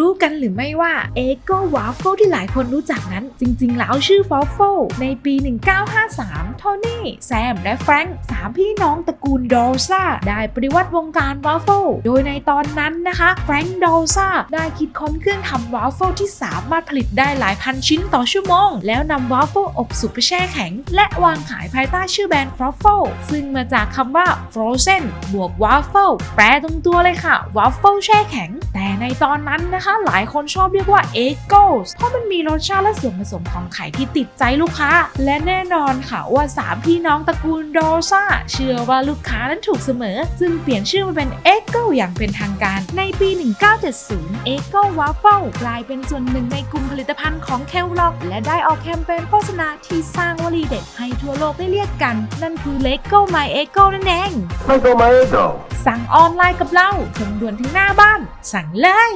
รู้กันหรือไม่ว่าเอโกวาฟเฟิลที่หลายคนรู้จักนั้น จริงๆ แล้วชื่อฟอฟเฟิลในปี 1953 โทนี่ แซม และแฟรงค์สามพี่น้องตระกูลดอลซ่า ได้ปฏิวัติวงการวาฟเฟิลโดยในตอนนั้นนะคะ แฟรงค์ดอลซ่า ได้คิดค้นเครื่องทำวาฟเฟิลที่สามารถผลิตได้หลายพันชิ้นต่อชั่วโมง แล้วนำวาฟเฟิลอบสุกไปแช่แข็ง และวางขายภายใต้ชื่อแบรนด์ฟอฟเฟิลซึ่งมาจากคำว่า frozen บวกวาฟเฟิลแปลตรงตัวเลยค่ะวาฟเฟิลแช่แข็ง แต่ในตอนนั้นนะคะหลายคนชอบเรียกว่า egg g o s เพราะมันมีรสชาติและส่วนผสมของไข่ที่ติดใจลูกค้า และแน่นอนค่ะว่า 3 พี่น้องตระกูลโดซ่าเชื่อว่าลูกค้านั้นถูกเสมอ จึงเปลี่ยนชื่อมาเป็น egg g o อย่างเป็นทางการ ในปี 1970 egg g o waffle กลายเป็นส่วนหนึ่งในกลุ่มผลิตภัณฑ์ของเคลล็อก และได้ออกแคมเปญโฆษณาที่สร้างวลีเด็ดให้ทั่วโลกได้เรียกกัน นั่นคือ Lego My Eggo นั่นเอง Lego My Ego. สั่งออนไลน์กับเราส่งด่วนถึงหน้าบ้าน สั่งเลย